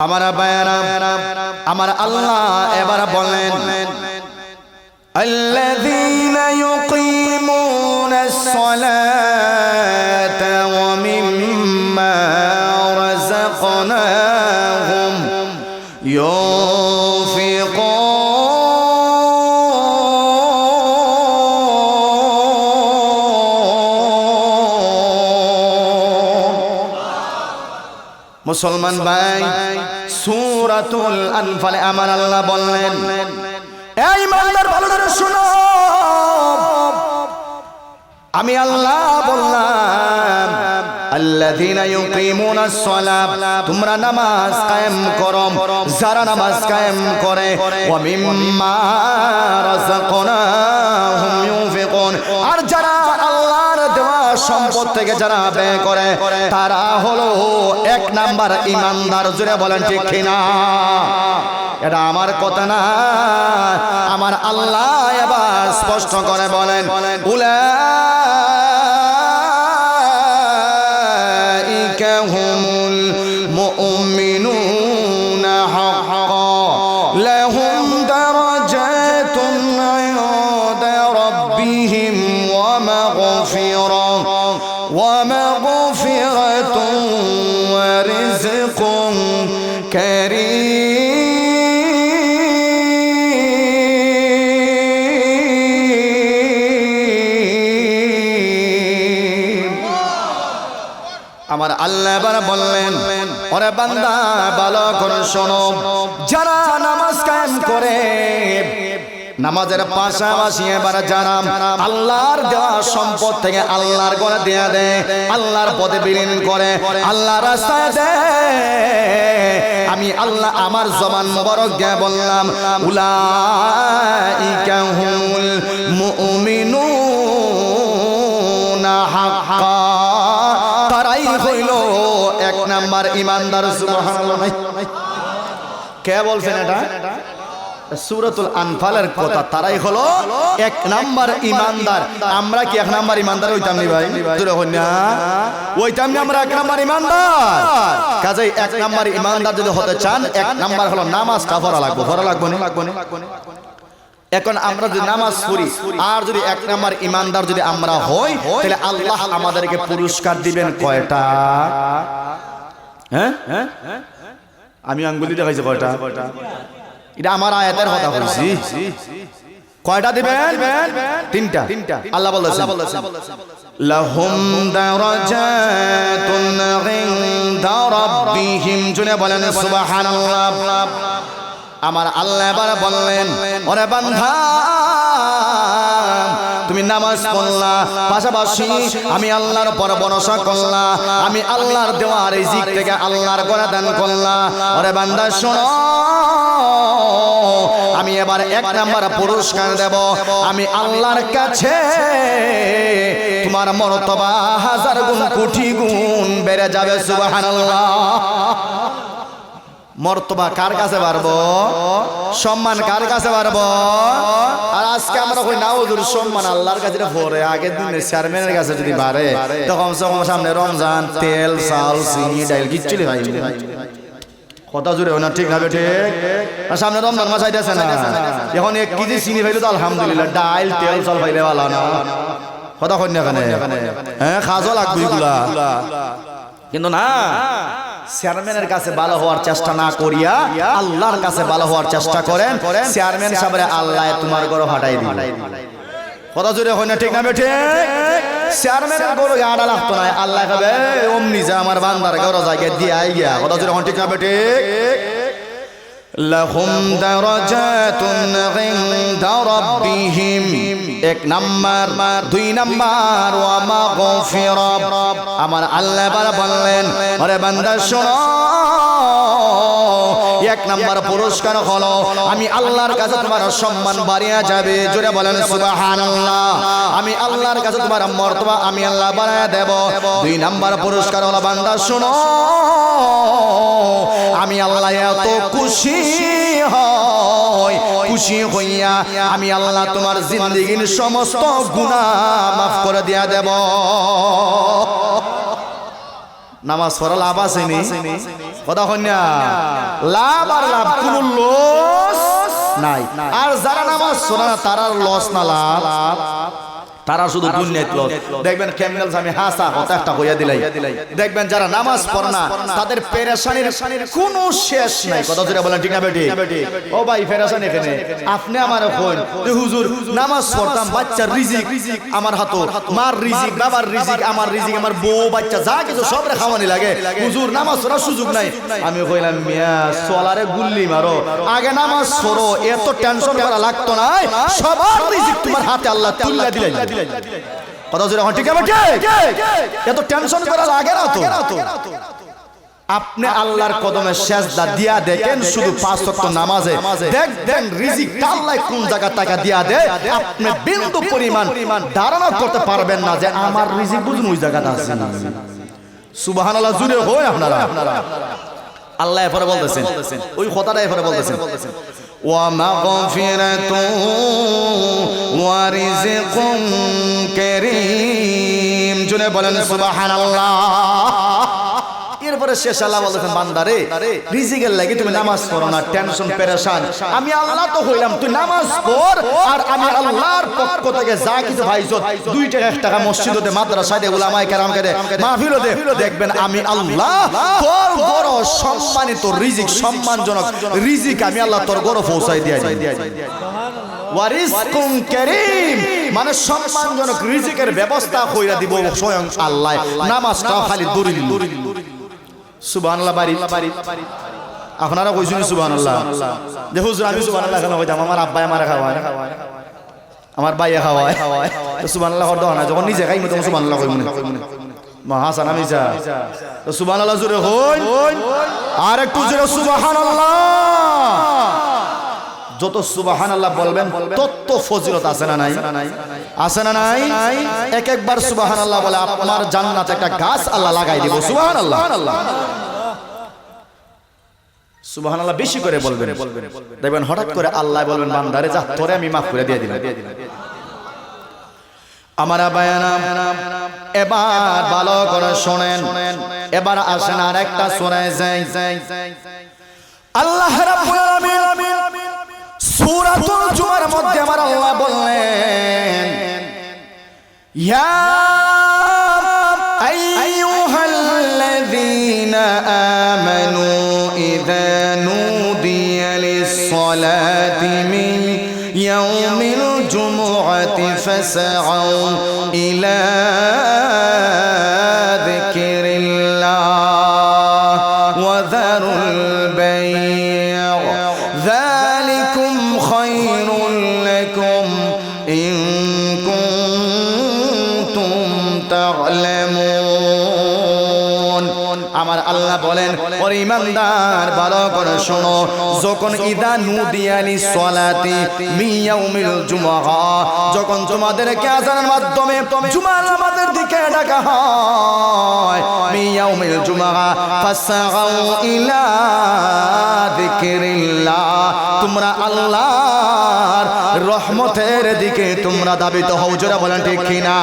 আমার বায়ানা আমার আল্লাহ এবার বলেন الذين يقيمون الصلاة মুসলমান ভাই, সুরাতুল আনফালে আমার আল্লাহ বললেন, এই ভালো করে শুনো। আমি আল্লাহ বললাম তোমরা নামাজ কায়েম করো, যারা নামাজ কায়েম করে, ওয়া মিম্মা রাযাকনাহুম আর যারা সম্পদ থেকে যারা ব্যয় করে, তারা হলো এক নাম্বার ইমানদার। জুড়ে বলেন ঠিক কিনা? এটা আমার কথা না, আমার আল্লাহ এবার স্পষ্ট করে বলেন উলা হুমুল আল্লাহ বললেন, ওরে বান্দা, ভালো করে শোনো। যারা নামাজ কায়েম করে, নামাজের পাশাপাশি যারা আল্লাহর দেওয়া সম্পদ থেকে আল্লাহর করে দেয়া দেয়, আল্লাহর পদে বিলীন করে আল্লাহ রাস্তায় দেয়। আমি আল্লাহ আমার জবান মোবারক দিয়ে বললাম নাম্বার ইমানদার কে বলছেন এটা? আনফালের কথা, তারাই হলো এক নাম্বার ইমানদার। আমরা কি এক নাম্বার ইমানদার ভাই? আমরা এক নাম্বার ইমানদার। কাজেই এক নাম্বার ইমানদার যদি হতে চান, এক নাম্বার হলো নামাজটা পড়া লাগবে পড়া লাগবে না লাগবে না? এখন আমরা যদি নামাজ পড়ি, আর যদি এক নাম্বার ইমানদার যদি আমরা হই, তাহলে আল্লাহ আমাদেরকে পুরস্কার দিবেন কয়টা? হ্যাঁ? হ্যাঁ আমি আঙ্গুলি দেখাইছি কয়টা? এটা আমার আয়াতের কথা বলছি। কয়টা দিবেন? তিনটা। তিনটা। আল্লাহ বলেছেন লাহুম দারাজাতুন ইনদা রাব্বিহিম। জুনে বলেন সুবহানাল্লাহ। আমার আল্লাহ এবার বললেন ওরে বান্ধা তুমি নামাজ পড়লা। পাশাপাশি আমি আল্লাহর পর ভরসা করলা। আমি আল্লাহর দেওয়া রিজিক থেকে আল্লাহর করে দান করলা। ওরে বান্দা শোনো। আমি এবার এক নাম্বার পুরস্কার দেব। আমি আল্লাহর কাছে তোমার মর্তবা হাজার গুণ কোটি গুণ বেড়ে যাবে সুবহানাল্লাহ। মর্তবা কার কাছে পারব? সম্মান কার কাছে পারব? আর আজকে আমরা কই না ওদের সম্মান আল্লাহর কাছে পরে আগের দিনে চেয়ারম্যানের কাছে যদি বাড়ে তখন সামনে রমজান, তেল, চাল, চিনি, ডাইল কিচ্ছুলি ভাই কথা জুড়ে না, ঠিক না ঠিক? আর সামনে রমজান মাস আইতেছে না। এখন এক কেজি চিনি পাইলে তো আলহামদুলিল্লাহ, ডাইল, তেল, চাল পাইলে ভালো না। কথা এখানে। হ্যাঁ খাজও লাগবে কিন্তু না চেয়ারম্যানের কাছে ভালো হওয়ার চেষ্টা না করিয়া আল্লাহর কাছে ভালো হওয়ার চেষ্টা করেন চেয়ারম্যান সাহেবের আল্লাহ তোমার গরো হাটাই দিন কথা জুড়ে হয় না, ঠিক না বেঠে? চেয়ারম্যানের লাগতো না, আল্লাহ খাবে অমনি যে আমার বান্দার গরো জায়গায় দিয়ে আই গিয়া। কথা জুড়ে হন ঠিক না বেঠে? লহুম درجات عند ربهم এক নাম্বার দুই নাম্বার আমার আল্লাহ বললেন আরে বান্দা শোনো। এক নাম্বার পুরস্কার হলো, আমি আল্লাহর কাছে তোমার সম্মান বাড়িয়ে যাবে। জোরে বলেন, সুবহানাল্লাহ। আমি আল্লাহর কাছে তোমার মর্তবা আমি আল্লাহ বাড়ায় দেব। দুই নাম্বার পুরস্কার হলো, বান্দা, শোনো, আমি আল্লাহ এত খুশি হয় খুশি হইয়া আমি আল্লাহ তোমার জিন্দিগির সমস্ত গুনাহ মাফ করে দিয়া দেব। নামাজ পড়া লাভ আছে নি? কথা কন্যা লাভ আর লাভ কোন লস নাই। আর যারা নামাজ শোনা না তারা লস না লাভ। তারা শুধু লস দেখবেন ক্যামেল আমি হাসা কথা একটা কইয়া দিলাই। দেখবেন যারা নামাজ পড়ে না তাদের পেরেশানির কোনো শেষ নাই। কথা যেটা বলেন ঠিক না বেটি? ও ভাই পেরেশানি এখানে। আপনি আমার যে হুজুর নামাজ পড়তাম বাচ্চার রিজিক আমার হাতো মার রিজিক বাবার রিজিক আমার রিজিক আমার বউ বাচ্চা যা কিছু সব রে খাওয়ানি লাগে। হুজুর নামাজ পড়ার সুযোগ নাই। আমি কইলাম মিয়া সোলারে গুল্লি মারো। আগে নামাজ পড়ো এত টেনশন করা লাগতো না সবার রিজিক তোমার হাতে আল্লাহ তুল্লা দিলেন কথা জোরে ঠিক আছে এত টেনশন করা লাগে না তো। আপনি আল্লাহর কদমে সেজদা দিয়া দেখেন শুধু পাঁচ ওয়াক্ত নামাজে। দেখবেন রিজিক আল্লাহ কোন জায়গা টাকা দিয়া দেয়? আপনি বিন্দু পরিমাণ ধারণা করতে পারবেন না যে আমার রিজিক বুঝুন ওই জায়গাটা আছে। না সুবহানাল্লাহ জুড়ে হয় আপনারা। আল্লাহ এরপরে বলতেছেন। ওই কথাটা এরপরে বলতেছেন। ومغفرة ورزق كريم جنب سبحان الله এরপরে শেষ আল্লাহ বলতেছেন বান্দারে রিজিকের লাগি তুমি নামাজ পড়ো না টেনশন পেরেশান। আমি আল্লাহ তো হইলাম তুই নামাজ পড় আর আমি আল্লাহর পক্ষ থেকে যা কিছু ভাইছো দুই টাকা এক টাকা মসজিদতে মাদ্রাসায় দে উলামায়ে কেরামকে দে মাহফিলে দে দেখবেন আমি আল্লাহ তোর বড় সম্মানিত রিজিক সম্মানজনক রিজিক আমি আল্লাহ তোর গড় পৌঁছাই দিয়া দিই। ওয়ারিসকুম কারীম। মানে সম্মানজনক রিজিকের ব্যবস্থা কইরা দিব স্বয়ং আল্লাহ। নামাজটাও খালি দূরিল। সুবহানাল্লাহ বাড়ি। আপনারা কইছেন সুবহানাল্লাহ। যে হুজুর, আমি সুবহানাল্লাহ কেন কইতাম? আমার আব্বাই আমার খাওয়ায়। আমার বাইয়া খাওয়ায়। তো সুবহানাল্লাহ করতে হয় না যখন নিজে খাই তখন সুবহানাল্লাহ কই মনে হাসান, আমি যা। তো সুবহানাল্লাহ জুড়ে হই আর একটু জুড়ে সুবহানাল্লাহ। যত সুবাহান আল্লাহ বলবেন, তত ফজিলত আছে না নাই? আছে না নাই? এক একবার সুবাহান আল্লাহ বলে, আপনার জান্নাতে একটা গাছ আল্লাহ লাগাই দিব। সুবাহান আল্লাহ সুবাহান আল্লাহ বেশি করে বলবেন। দেখবেন হঠাৎ করে আল্লাহ বলবেন, বান্দারে, যা, তোরে আমি মাফ করে দিয়ে দিলাম। আমার বায়ানা এবার ভালো করে শোনেন। এবার আসেন আর একটা শোনায় যাই। আল্লাহ রাব্বুল সূরাতুল জুমার মধ্যে আমার আল্লাহ বললেন ইয়া আইয়ুহাল্লাযীনা আমানু ইযা নুদিয়া লিস-সালাতি মিন ইয়াউমিল জুমুআতি ফাসআউ ইলা تعلمون আমার আল্লাহ বলেন ওর ইমানদার ভালো করে শোনো যখন ইদা নুদিয়ালি সলাতি মিয়াউমিল জুমআ যখন তোমাদেরকে আজানের মাধ্যমে জুমার নামাজের দিকে ডাকা হয় মিয়াউমিল জুমআ ফাসাউ ইলা যিকরিল্লাহ তোমরা আল্লাহর রহমতের দিকে তোমরা দাবিত হও জোরা বলেন ঠিক কিনা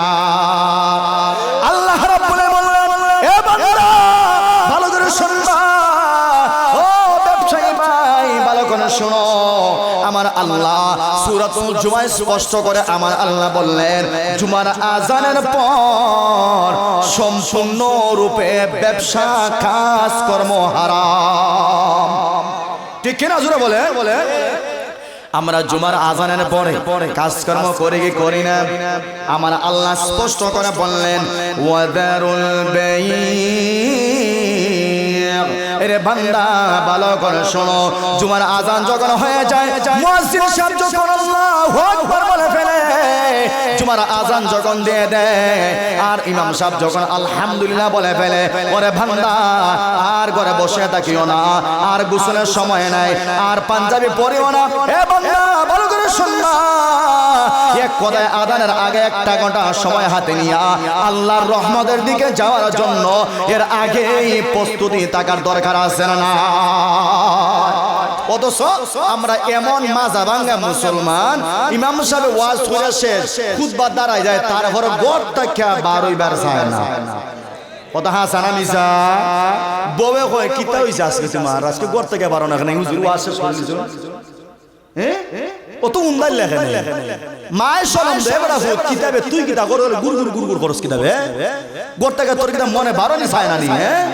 আল্লাহ। সূরাতুল জুমায় স্পষ্ট করে আমার আল্লাহ বললেন, জুমার আজানের পর সম্পূর্ণ রূপে ব্যবসা কাজ কর্ম হারাম। ঠিক কিনা জোরে বলে? বলে আমরা জুমার আজানের পরে কাজকর্ম করে কি করি না? আমার আল্লাহ স্পষ্ট করে বললেন, ওয়াদারুল রে বান্দা, ভালো করে শোনো। জুমার আজান যখন হয়ে যায় মসজিদ সাহেব যখন আল্লাহু আকবার জুমার আজান যখন দিয়ে দেয়, আর ইমাম সাহেব যখন আলহামদুলিল্লাহ বলে ফেলে, ওরে বান্দা, আর ঘরে বসে থাকিও না, আর গোসলের সময় নাই, আর পাঞ্জাবি পরিও না। এ ভালো করে শুনবা এক কথায় আদানের আগে একটা ঘণ্টা সময় হাতে নিয়া আল্লাহর রহমতের দিকে যাওয়ার জন্য এর আগেই প্রস্তুতি থাকার দরকার আছে না অথচ আমরা এমন মাজা ভাঙ্গা মুসলমান, ইমাম সাহেব ওয়াজ করে শেষ, খুতবা দাঁড়ায় যায় তারপরে গড় টাকা বারোই বার যায় না। কথা না মিসা বউে কয়, কিতা হইছে আজকে তোমার? আজকে থেকে বারো না হুজুর ওয়াজ শেষ করে দিছো হ্যাঁ অত উন্দাই লেখে তুই কিতা করে? গুর গুর গুর গুর করস কিতাবে তোর কিতা মনে বারো নি চায় না হ্যাঁ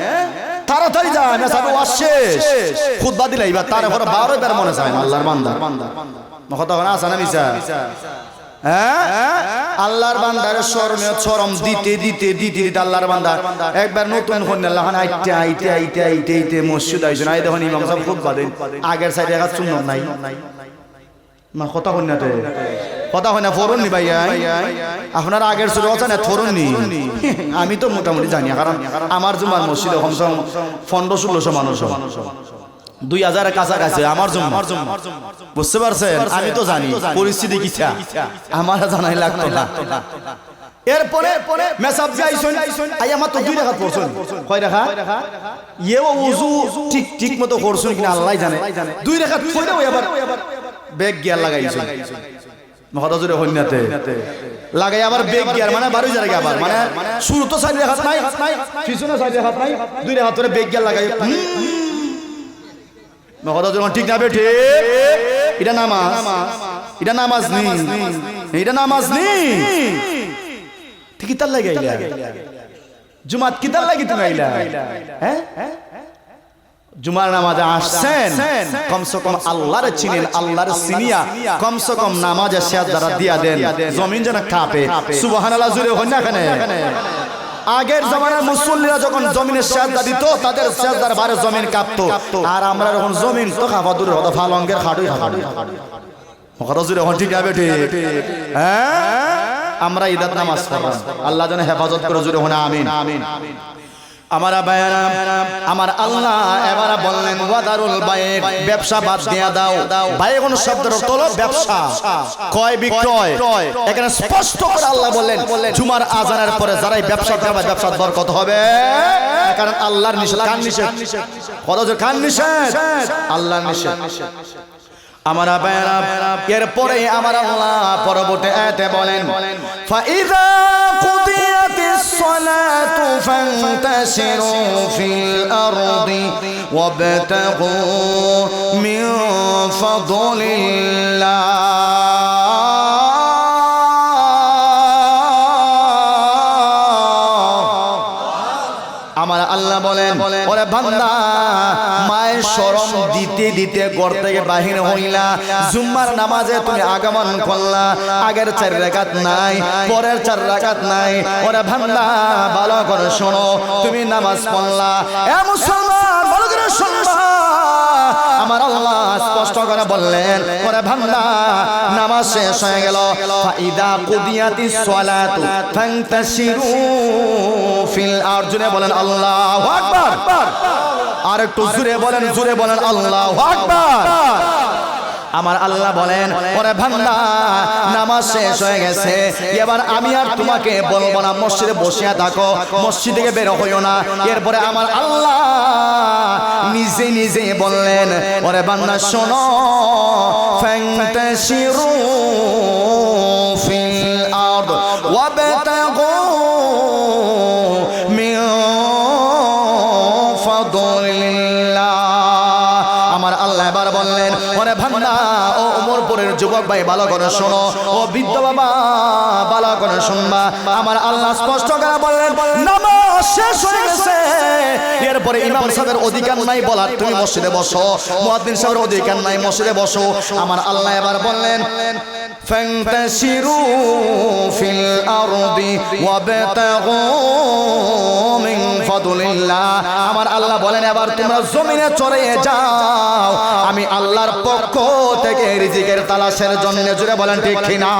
তাড়াতাড়ি যা না সাবে ওয়াজ শেষ। খুতবা দিলাই বা তার ঘরে বারো বার মনে চায় না আল্লাহর বান্দা। কথা না আসা না মিসা হ্যাঁ? আল্লাহর বান্দার শরমে শরম দিতে দিতে দিতে দিতে আল্লাহর বান্দা। একবার নতুন ফোন আল্লাহ আইতে আইতে আইতে আইতে আইতে মসজিদ আইছেন আই দেখুন ইমাম সাহেব খুব বাদেন আগের সাইডে একটা নাই। মা কথা হন না কথা হয় না ফরন নি ভাইয়া আপনার আগের সুরে আছে না? ফরন নি। আমি তো মোটামুটি জানি কারণ আমার জুমার মসজিদে কমসে কম পনেরো ষোলোশো মানুষ। দুই হাজারের কাছাকাছি আমার জন্য বুঝতে পারছেন? আমি তো জানি পরিস্থিতি কি আমার জানাই লাগতো না। এরপরে মেসাব আই আমার তো দুই রাখাত পড়ছন। কয় রাখা ইয়েও উজু ঠিক ঠিক মতো করছন কিনা আল্লাহ জানে। দুই রাখাত আবার বেগ গিয়ার লাগাইছন মহতা জুড়ে হন্যাতে লাগাই আবার বেগ গিয়ার মানে বারো জায়গা আবার মানে শুরু তো সাইড রেখাত নাই, পিছনে সাইড রেখাত নাই, দুই রেখাত ধরে বেগ গিয়ার লাগাই। যখন ঠিক না বেঠে, এটা নামাজ এটা নামাজ নি এটা নামাজ নি ঠিক কিতার লাগে জুমাত কিতার লাগে তুমি আইলা হ্যাঁ? জুমার নামাজে আসছেন, কমসে কম আল্লাহর চিনেন, আল্লাহর সিনিয়া, কমসে কম নামাজে শেয়ার দ্বারা দিয়া দেন, জমিন যেন কাঁপে, সুবহানাল্লাহ জুড়ে হন না এখানে আগের জমানার মুসল্লিরা যখন জমিনের সেজদা দিত, তাদের সেজদার বারে জমিন কাঁপতো। আর আমরা যখন জমিন তো খাওয়া দূরে হতো ফালঙ্গের খাটুই। কথা জুড়ে হন, ঠিক আছে হ্যাঁ? আমরা ঈদাত নামাজ পড়লাম। আল্লাহ যেন হেফাজত করে জুড়ে হন আমিন আমিন। আমার আমার আল্লাহ এবার বললেন ওয়াদারুল ব্যবসা বাদ দিয়া দাও। ভাই কোন শব্দের অর্থ হলো ব্যবসা, ক্রয় বিক্রয়। এখানে স্পষ্ট করে আল্লাহ বললেন, জুমার আজানের পরে যারাই ব্যবসা করবে ব্যবসার বরকত হবে। কারণ আল্লাহর নিষেধ কান নিষেধ? যে কান নিষেধ? আল্লাহর নিষেধ। আমার আবায়ানা এরপরে আমার আল্লাহ পরবর্তী আয়াতে বলেন ফাইদা কুদিয়াতিস সালাতু ফান্তাশিরু ফিল আরদি ওয়াবতাগু মিন ফাদলিল্লাহ আমার আল্লাহ বলেন, ওরে বান্দা, মায়ের শরম দিতে দিতে ঘর থেকে বাহির হইলা। জুম্মার নামাজে তুমি আগমন করলা। আগের চার রেখাত নাই, পরের চার রেখাত নাই। ওরে ভান্ডা ভালো করে শোনো, তুমি নামাজ পড়লা। এ মুসলমান! স্পষ্ট করে বললেন, ওরে ভান্ডা নামাজ শেষ হয়ে গেল। ফাইদা কুদিয়াতি সালাতু ফান্তাশিরু ফিল আরজুনে বলেন, আল্লাহু আকবার। আর একটু জোরে বলেন জোরে বলেন, আল্লাহু আকবার। আমার আল্লাহ বলেন, ওরে ভান্ডা নামাজ শেষ হয়ে গেছে। এবার আমি আর তোমাকে বলব না, মসজিদে বসিয়া থাকো, মসজিদ থেকে বের হইও না। এরপরে আমার আল্লাহ নিজে নিজে বললেন ওরে বান্দা শোনো। ফান্তাশিরু ফিল আরদ। ওয়াবতাগু মিন ফাদলিল্লাহ। আমার আল্লাহ এবার বললেন ওরে ভান্ডা ও ওমরপুরের যুবক ভাই ভালো করে শোনো। ও বৃদ্ধ বাবা ভালো করে শুনবা। আমার আল্লাহ স্পষ্ট করে বললেন নামাজ শেষ হয়ে গেছে। এরপরে ইমাম সাহেবের অধিকার নাই বলার তুমি মসজিদে বসো মুয়াজ্জিন সাহেবের অধিকার নাই মসজিদে বসো আমার আল্লাহ এবার বললেন فانتشروا في الأرض وابتغوا من فضل الله আমার আল্লাহ বলেন এবার তোমরা জমিনে চড়ে যাও আমি আল্লাহর পক্ষ থেকে রিজিকের তালাশের জন্য জুড়ে বলেন ঠিক কিনা